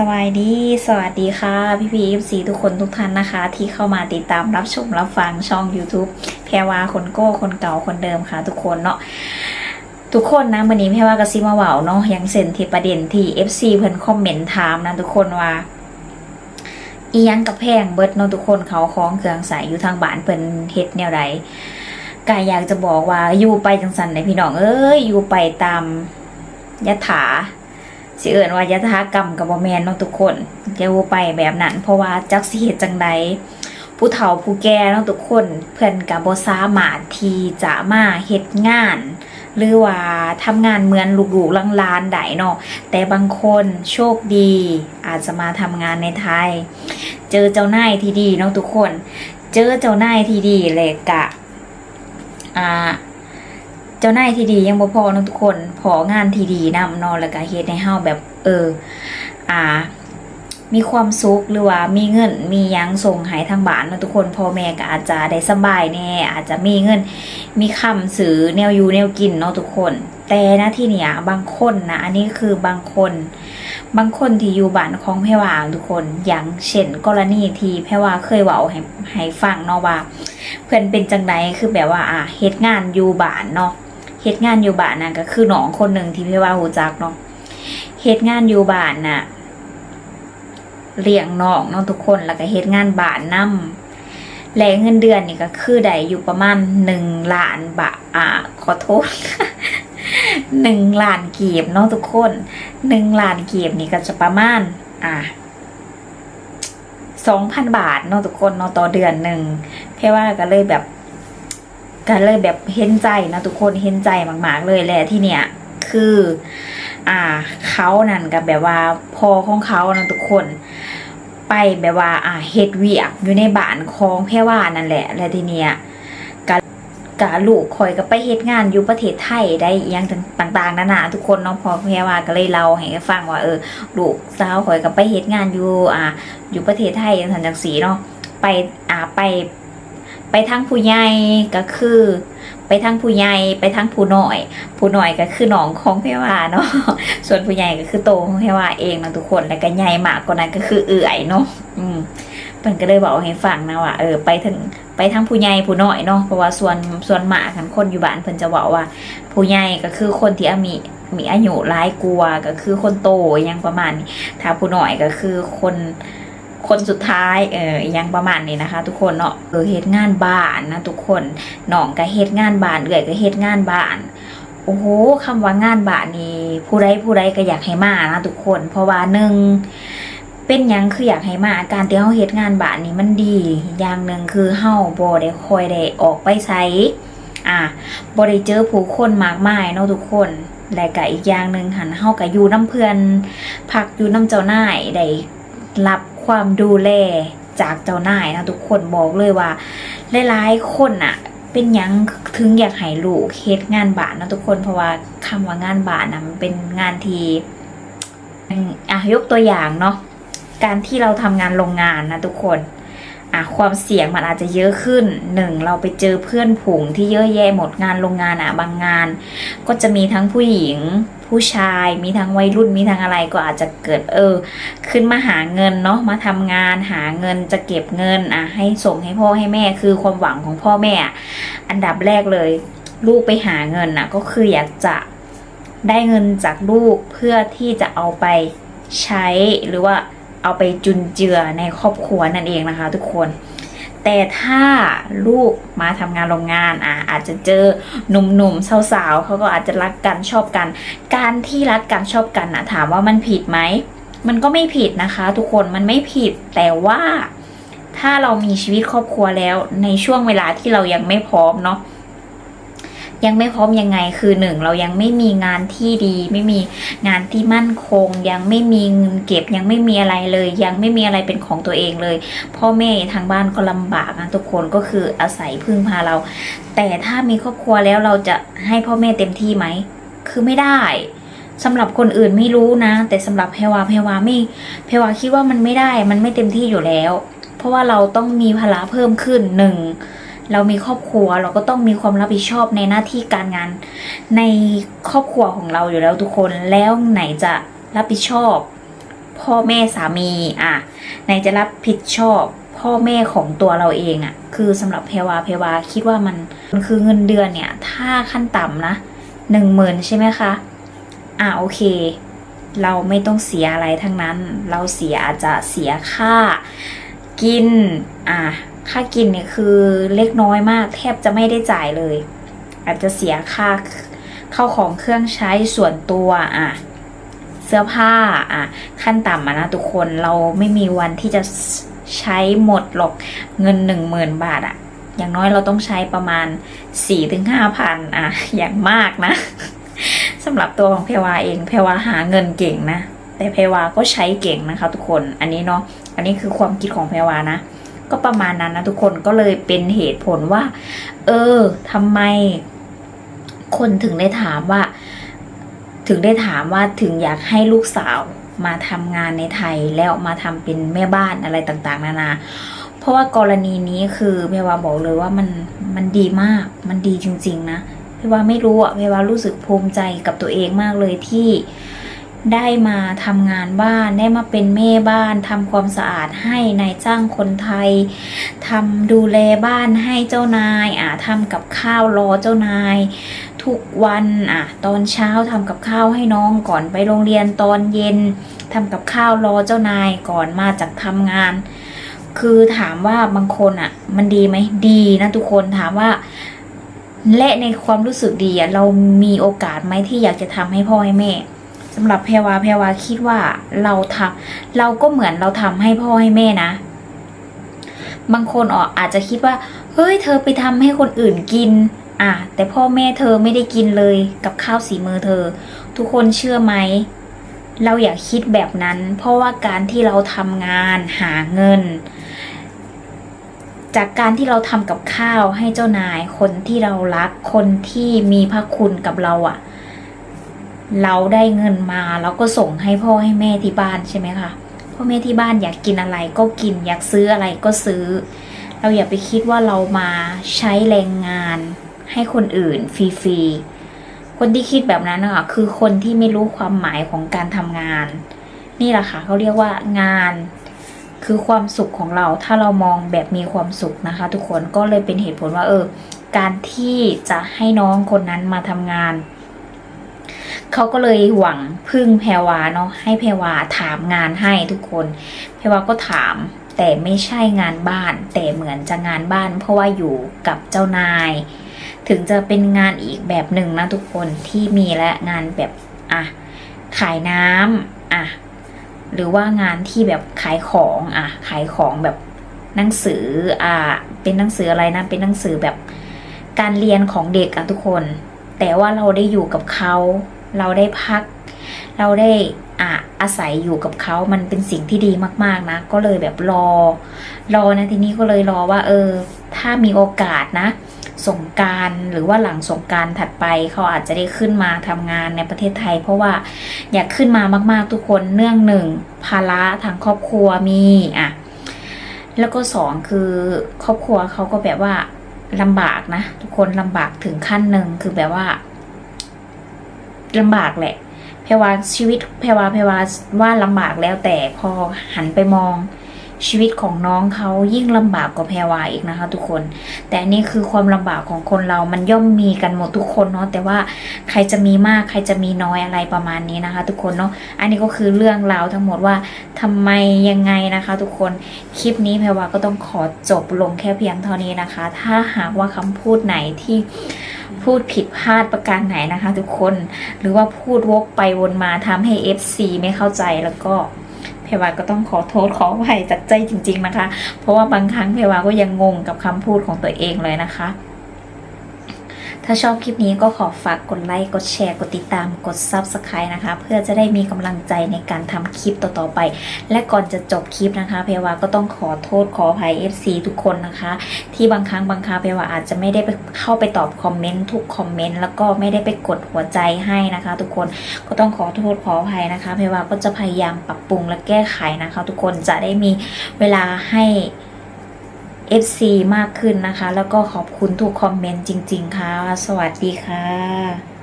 สวัสดี สวัสดีค่ะ พี่พีเอฟซีทุกคนทุกท่านนะคะ ที่เข้ามาติดตามรับชมรับฟังช่อง YouTube แพรวาคนโก้คนเก่าคนเดิมค่ะ ทุกคนเนาะทุกคนนะวันนี้แพรวากระซิมาเว่าเนาะยังเซ็นที่ประเด็นที่ FC เพิ่นคอมเมนต์ถามนะทุกคนว่าอียังกับแพงเบิดเนาะทุกคนเขาคล้องเครื่องใส่อยู่ทางบ้านเพิ่นเฮ็ดแนวใดกายอยากจะบอกว่าอยู่ไปจังสันเลยพี่น้องเอ้ยอยู่ไปตามยถา สิเอิญว่ายถากรรมกับบ่แมนเนาะทุกคนจะวูไปแบบนั้น เพราะว่าจักสิเหตุจังใดผู้เฒ่าผู้แก่เนาะทุกคนเพื่อนกับบ่สามารถที่จะมาเฮ็ดงาน หรือว่าทำงานเหมือนลูกๆหลานๆได้เนาะแต่บางคนโชคดี อาจจะมาทำงานในไทย เจอเจ้านายที่ดีเนาะทุกคน เจอเจ้านายที่ดีเลยกะอ่า เจ้านายที่ดียังบ่พอเนาะทุกคนพองานที่ดีนำเนาะแล้วก็เฮ็ดให้เฮาแบบเออ อ่า มีความสุขหรือว่ามีเงิน มียังส่งให้ทางบ้านเนาะทุกคนพ่อแม่ก็อาจจะได้สบายแน่อาจจะมีเงิน มีคำสื่อแนวอยู่แนวกินเนาะทุกคน แต่น้าที่เนี่ยบางคนนะอันนี้คือบางคน บางคนที่อยู่บ้านของแพรวาทุกคนอย่างเช่นกรณีที่แพรวาเคยเว้าให้ให้ฟังเนาะว่า เพื่อนเป็นจังไดคือแบบว่าอะเฮ็ดงานอยู่บ้านเนาะ เฮ็ดงานอยู่บ้านน่ะก็คือน้องคนหนึ่งที่พี่ว่าหูจักเนาะเฮ็ดงานอยู่บ้านน่ะเลี้ยงน้องเนาะทุกคนแล้วก็เฮ็ดงานบ้านนํและเงินเดือนนี่ก็คือได้อยู่ประมาณหนึ่งล้านบาทอ่าขอโทษหนึ่งล้านเกีบเนาะทุกคนหนึ่งล้านเกีบนี่ก็จะประมาณ อ่าสองพันบาทเนาะทุกคนเนาะต่อเดือนหนึ่งเพราะว่าก็เลยแบบ ก็เลยแบบเห็นใจนะทุกคนเห็นใจมากๆเลยแหละที่เนี่ยคือ อ่าเขานั่นกับแบบว่าพอของเขานะทุกคน ไปแบบว่า อ่าเฮ็ดเวียกอยู่ในบ้านของแพรว่านั่นแหละ และทีเนี้ยกะกะลูกคอยก็ไปเฮ็ดงานอยู่ประเทศไทยได้ยังต่างๆนานาทุกคนเนาะพอแพรว่าก็เลยเล่าให้ฟังว่าเออลูกสาวคอยก็ไปเฮ็ดงานอยู่อ่า อยู่ประเทศไทยอย่างสันจังสีเนาะไปอ่าไป ไปทั้งผู้ใหญ่ก็คือ ไปทั้งผู้ใหญ่ไปทั้งผู้น้อย ผู้น้อยก็คือหนองของเพวาเนาะส่วนผู้ใหญ่ก็คือโตของเพวาเองนะทุกคนแล้วก็ใหญ่มากกว่านั้นก็คือเอื่อยเนาะอืมเพิ่นก็เลยบอกให้ฟังนะว่าเออไปถึงไปทั้งผู้ใหญ่ผู้น้อยเนาะเพราะว่าส่วนส่วนหมากันคนอยู่บ้านเพิ่นจะบอกว่า ผู้ใหญ่ก็คือคนที่มีมีอายุหลายกว่าก็คือคนโตอหยังประมาณนี้ถ้าผู้น้อยก็คือคน คนสุดท้ายเอออยังประมาณนี้นะคะ ทุกคนเนาะเออเฮ็ดงานบ้านนะทุกคนน้องก็เฮ็ดงานบ้านเอื่อยก็เฮ็ดงานบ้านโอ้โหคำว่างานบ้านนี่ผู้ใดผู้ใดก็อยากให้มานะทุกคน เพราะว่าหนึ่งเป็นยังคืออยากให้มาการที่เฮาเฮ็ดงานบ้านนี่มันดี อย่างหนึ่งคือเฮาบ่ได้คอยได้ออกไปใช้อะบ่ได้เจอผู้คนมากมายเนาะทุกคนและก็อีกอย่างหนึ่งหันเฮาก็อยู่น้ำเพื่อนพักอยู่น้ำเจ้านายได้รับ ความดูแลจากเจ้านายนะทุกคนบอกเลยว่าหลายๆคนอะเป็นยังถึงอยากหายลูกเฮ็ดงานบ้านนะทุกคนเพราะว่าคำว่างานบ้านนะมันเป็นงานที่อะยกตัวอย่างเนาะการที่เราทำงานโรงงานนะทุกคน อะความเสี่ยงมันอาจจะเยอะขึ้นหนึ่งเราไปเจอเพื่อนผงที่เยอะแยะหมดงานโรงงานอะบางงาน ก็จะมีทั้งผู้หญิง ผู้ชาย มีทั้งวัยรุ่นมีทั้งอะไรก็อาจจะเกิดเออ ขึ้นมาหาเงินเนาะมาทำงานหาเงินจะเก็บเงินอะให้ส่งให้พ่อให้แม่คือความหวังของพ่อแม่ อันดับแรกเลย ลูกไปหาเงินน่ะก็คืออยากจะได้เงินจากลูกเพื่อที่จะเอาไปใช้หรือว่า เอาไปจุนเจือในครอบครัวนั่นเองนะคะ ทุกคน แต่ถ้าลูกมาทำงานโรงงานอะอาจจะเจอหนุ่มๆสาวๆเขาก็อาจจะรักกันชอบกัน การที่รักกันชอบกันนะถามว่ามันผิดไหมมันก็ไม่ผิดนะคะ ทุกคนมันไม่ผิดแต่ว่าถ้าเรามีชีวิตครอบครัวแล้วในช่วงเวลาที่เรายังไม่พร้อมเนาะ ยังไม่พร้อมยังไงคือหนึ่งเรายังไม่มีงานที่ดี ไม่มีงานที่มั่นคง ยังไม่มีเงินเก็บยังไม่มีอะไรเลย ยังไม่มีอะไรเป็นของตัวเองเลย พ่อแม่ทางบ้านก็ลำบากนะทุกคนก็คืออาศัยพึ่งพาเรา แต่ถ้ามีครอบครัวแล้วเราจะให้พ่อแม่เต็มที่ไหมคือไม่ได้สำหรับคนอื่นไม่รู้นะ แต่สำหรับเพวาเพวาไม่เพวาคิดว่ามันไม่ได้มันไม่เต็มที่อยู่แล้ว เพราะว่าเราต้องมีภาระเพิ่มขึ้นหนึ่ง เรามีครอบครัวเราก็ต้องมีความรับผิดชอบในหน้าที่การงาน ในครอบครัวของเราอยู่แล้วทุกคนแล้วไหนจะรับผิดชอบ พ่อแม่สามีอะไหนจะรับผิดชอบพ่อแม่ของตัวเราเองอะ่ะ คือสำหรับเพวาเพวาคิดว่ามันมันคือเงินเดือนเนี่ย ถ้าขั้นต่ำนะหนึ่งหมื่นใช่ไหมคะ อะโอเค เราไม่ต้องเสียอะไรทั้งนั้น เราเสียอาจจะเสียค่า กิน อะ ค่ากินเนี่ยคือเล็กน้อยมาก แทบจะไม่ได้จ่ายเลย อาจจะเสียค่าเข้าของเครื่องใช้ส่วนตัวอะเสื้อผ้าอะขั้นต่ำะนะทุกคนเราไม่มีวันที่จะใช้หมดหรอกเงินหนึ่งหมื่นบาทอะอย่างน้อยเราต้องใช้ประมาณสี่ถึงห้าพันอะอย่างมากนะสำหรับตัวของเพวาเองเพวาหาเงินเก่งนะแต่เพวาก็ใช้เก่งนะคะ ทุกคนอันนี้เนาะอันนี้คือความคิดของเพวานะ ก็ประมาณนั้นนะทุกคนก็เลยเป็นเหตุผลว่า เออทำไม คนถึงได้ถามว่า ถึงได้ถามว่าถึงอยากให้ลูกสาวมาทำงานในไทยแล้วมาทำเป็นแม่บ้านอะไรต่างๆ นานา เพราะว่ากรณีนี้คือเพวาบอกเลยว่ามันมันดีมาก มันดีจริง ๆ นะเพวาไม่รู้อะเพวารู้สึกภูมิใจกับตัวเองมากเลยที่ ได้มาทำงานบ้านได้มาเป็นแม่บ้านทำความสะอาดให้นายจ้างคนไทยทำดูแลบ้านให้เจ้านายอะทำกับข้าวรอเจ้านาย ทุกวันอะตอนเช้าทำกับข้าวให้น้องก่อนไปโรงเรียนตอนเย็นทำกับข้าวรอเจ้านายก่อนมาจากทำงาน คือถามว่าบางคนอะ มันดีไหมดีนะทุกคนถามว่าและในความรู้สึกดีอะเรามีโอกาสไหมที่อยากจะทำให้พ่อให้แม่ำหรับแพรวาแพรวาคิดว่าเราทำเราก็เหมือนเราทำให้พ่อให้แม่นะ บางคนออกอาจจะคิดว่า เฮ้ย เธอไปทำให้คนอื่นกิน อะ แต่พ่อแม่เธอไม่ได้กินเลยกับข้าวสีมือเธอ ทุกคนเชื่อไหม เราอย่าคิดแบบนั้น เพราะว่าการที่เราทำงานหาเงิน จากการที่เราทำกับข้าวให้เจ้านาย คนที่เรารัก คนที่มีพระคุณกับเราอะ่ะ เราได้เงินมาเราก็ส่งให้พ่อให้แม่ที่บ้านใช่ไหมคะพ่อแม่ที่บ้านอยากกินอะไรก็กินอยากซื้ออะไรก็ซื้อ เราอย่าไปคิดว่าเรามาใช้แรงงานให้คนอื่นฟรีๆคนที่คิดแบบนั้นอะคือคนที่ไม่รู้ความหมายของการทำงาน นี่แหละค่ะเขาเรียกว่างานคือความสุขของเราถ้าเรามองแบบมีความสุขนะคะ ทุกคนก็เลยเป็นเหตุผลว่าเออการที่จะให้น้องคนนั้นมาทำงาน เขาก็เลยหวังพึ่งแพรวาเนาะให้แพรวาถามงานให้ทุกคน แพรวาก็ถามแต่ไม่ใช่งานบ้าน แต่เหมือนจะงานบ้าน เพราะว่าอยู่กับเจ้านาย ถึงจะเป็นงานอีกแบบหนึ่งนะทุกคนที่มีและงานแบบอะขายน้ำอะหรือว่างานที่แบบขายของอะขายของแบบหนังสืออะเป็นหนังสืออะไรนะเป็นหนังสือแบบการเรียนของเด็กอะทุกคน แต่ว่าเราได้อยู่กับเขา เราได้พัก เราได้อะอาศัยอยู่กับเขา มันเป็นสิ่งที่ดีมาก ๆ นะ ก็เลยแบบรอ รอนะทีนี้ก็เลยรอว่า เออ ถ้ามีโอกาสนะสงการหรือว่าหลังสงการถัดไปเขาอาจจะได้ขึ้นมาทำงานในประเทศไทย เพราะว่าอยากขึ้นมามาก ๆ ทุกคนเนื่องหนึ่งภาระทางครอบครัวมีอะแล้วก็สองคือครอบครัวเขาก็แบบว่าลำบากนะ ทุกคนลำบากถึงขั้นหนึ่งคือแบบว่า ลำบากแหละแพรวาชีวิตแพรวาแพรวาว่าลำบากแล้วแต่พอหันไปมองชีวิตของน้องเขายิ่งลำบากกว่าแพรวาอีกนะคะ ทุกคน แต่นี่คือความลำบากของคนเรามันย่อมมีกันหมดทุกคนเนาะแต่ว่าใครจะมีมากใครจะมีน้อยอะไรประมาณนี้นะคะ ทุกคนเนาะอันนี้ก็คือเรื่องราวทั้งหมดว่าทำไมยังไงนะคะ ทุกคนคลิปนี้แพรวาก็ต้องขอจบลงแค่เพียงเท่านี้นะคะ ถ้าหากว่าคำพูดไหนที่ พูดผิดพลาดประการไหนนะคะ ทุกคนหรือว่าพูดวกไปวนมาทำให้ FC ไม่เข้าใจแล้วก็เพวาก็ต้องขอโทษขออภัยจากใจจริง ๆนะคะ เพราะว่าบางครั้งเพวาก็ยังงงกับคำพูดของตัวเองเลยนะคะ ถ้าชอบคลิปนี้ก็ขอฝากกดไลค์ กดแชร์ กดติดตาม กด Subscribe นะคะ เพื่อจะได้มีกำลังใจในการทำคลิปต่อๆไป และก่อนจะจบคลิปนะคะ เพวาก็ต้องขอโทษขออภัย FC ทุกคนนะคะ ที่บางครั้งบางคราเพวาอาจจะไม่ได้ไปเข้าไปตอบคอมเมนต์ทุกคอมเมนต์แล้วก็ไม่ได้ไปกดหัวใจให้นะคะ ทุกคนก็ต้องขอโทษขออภัยนะคะ เพวาก็จะพยายามปรับปรุงและแก้ไขนะคะ ทุกคนจะได้มีเวลาให้ FC มากขึ้นนะคะ แล้วก็ขอบคุณทุกคอมเมนต์จริง ๆ ค่ะ สวัสดีค่ะ